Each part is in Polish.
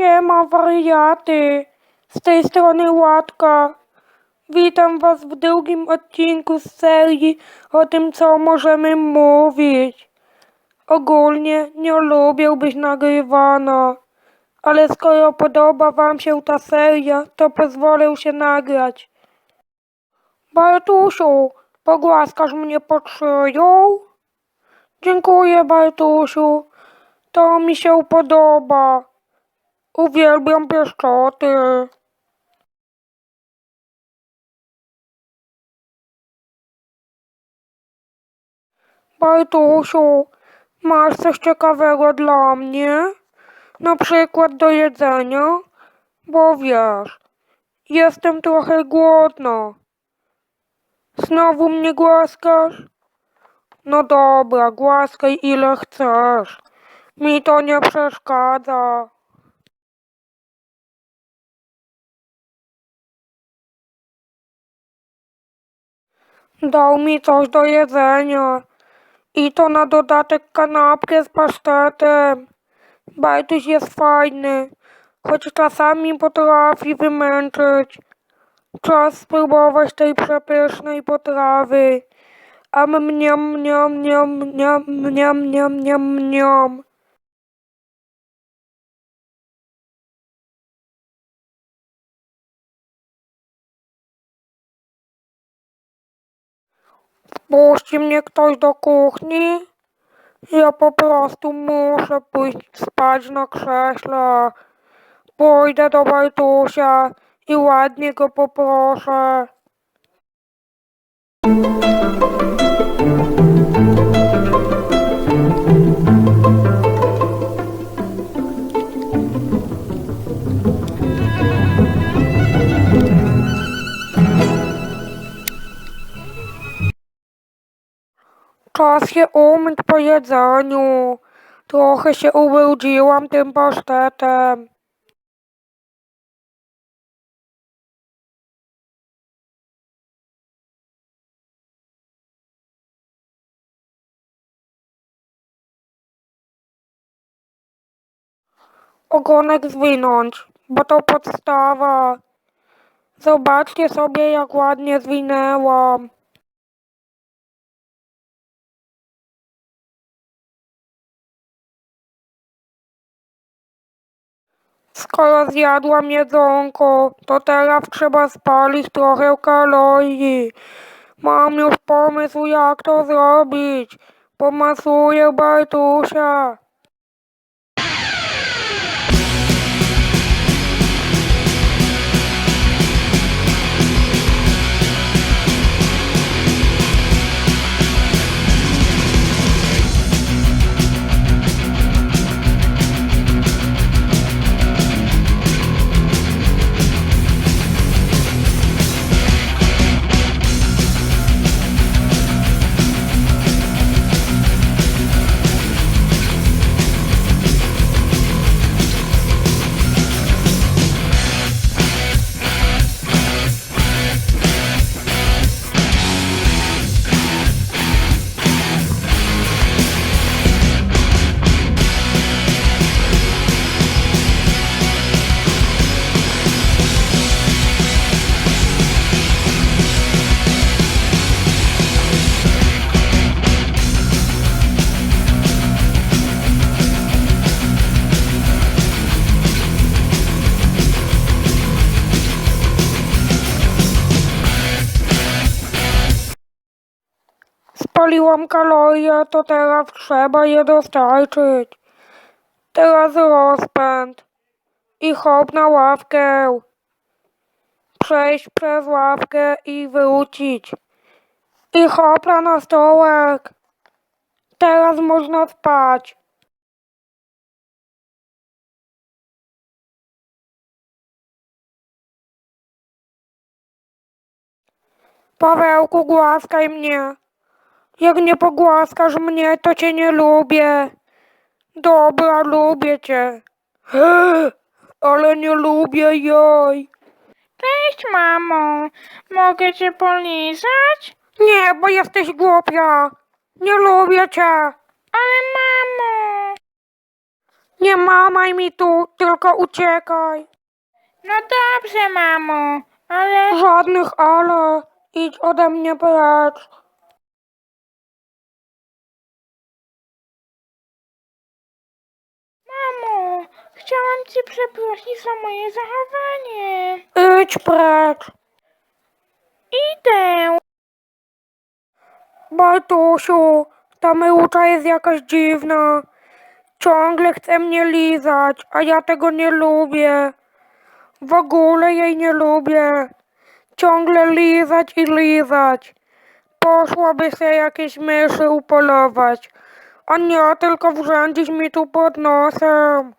Siema wariaty, z tej strony Łatka. Witam was w drugim odcinku z serii o tym, co możemy mówić. Ogólnie nie lubię być nagrywana, ale skoro podoba wam się ta seria, to pozwolę się nagrać. Bartusiu, pogłaskasz mnie pod szyją? Dziękuję, Bartusiu. To mi się podoba. Uwielbiam pieszczoty. Bartusiu, masz coś ciekawego dla mnie? Na przykład do jedzenia? Bo wiesz, jestem trochę głodna. Znowu mnie głaskasz? No dobra, głaskaj ile chcesz. Mi to nie przeszkadza. Dał mi coś do jedzenia. I to na dodatek kanapkę z pasztetem. Bajtuś jest fajny, choć czasami potrafi wymęczyć. Czas spróbować tej przepysznej potrawy. A mniam, mniam, mniam, mniam, mniam, mniam, mniam, mniam. Puści mnie ktoś do kuchni? Ja po prostu muszę pójść spać na krześle. Pójdę do Bartusia i ładnie go poproszę. Czas się umyć po jedzeniu. Trochę się ubrudziłam tym pasztetem. Ogonek zwinąć, bo to podstawa. Zobaczcie sobie, jak ładnie zwinęłam. Skoro zjadłam jedzonko, to teraz trzeba spalić trochę kalorii. Mam już pomysł, jak to zrobić. Pomasuję Bartusia. Spaliłam kalorie, to teraz trzeba je dostarczyć. Teraz rozpęd i hop na ławkę. Przejść przez ławkę i wrócić. I hopla na stołek. Teraz można spać. Pawełku, głaskaj mnie. Jak nie pogłaskasz mnie, to cię nie lubię. Dobra, lubię cię. Ale nie lubię jaj. Cześć, mamo. Mogę cię polizać? Nie, bo jesteś głupia. Nie lubię cię. Ale mamo. Nie mamaj mi tu, tylko uciekaj. No dobrze, mamo, ale... Żadnych ale. Idź ode mnie precz. Mamo, chciałam cię przeprosić za moje zachowanie. Idź precz. Idę. Bartusiu, ta myłcza jest jakaś dziwna. Ciągle chce mnie lizać, a ja tego nie lubię. W ogóle jej nie lubię. Ciągle lizać i lizać. Poszłaby się jakieś myszy upolować, a nie tylko wrzędzić mi tu pod nosem.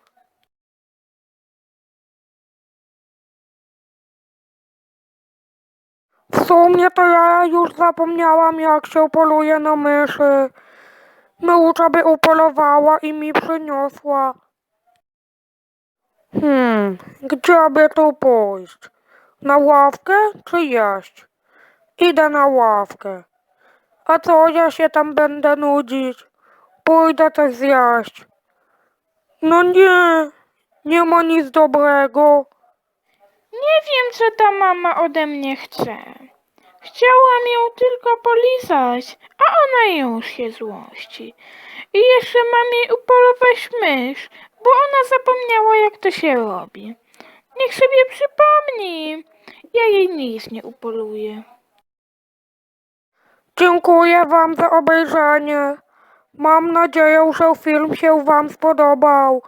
W sumie to ja już zapomniałam, jak się poluje na myszy. Myłcza by upolowała i mi przyniosła. Hmm, gdzie by tu pójść? Na ławkę czy jeść? Idę na ławkę. A co ja się tam będę nudzić? Pójdę coś zjeść. No nie, nie ma nic dobrego. Nie wiem, co ta mama ode mnie chce. Chciałam ją tylko polizać, a ona już się złości. I jeszcze mam jej upolować mysz, bo ona zapomniała, jak to się robi. Niech sobie przypomni. Ja jej nic nie upoluję. Dziękuję Wam za obejrzenie. Mam nadzieję, że film się Wam spodobał.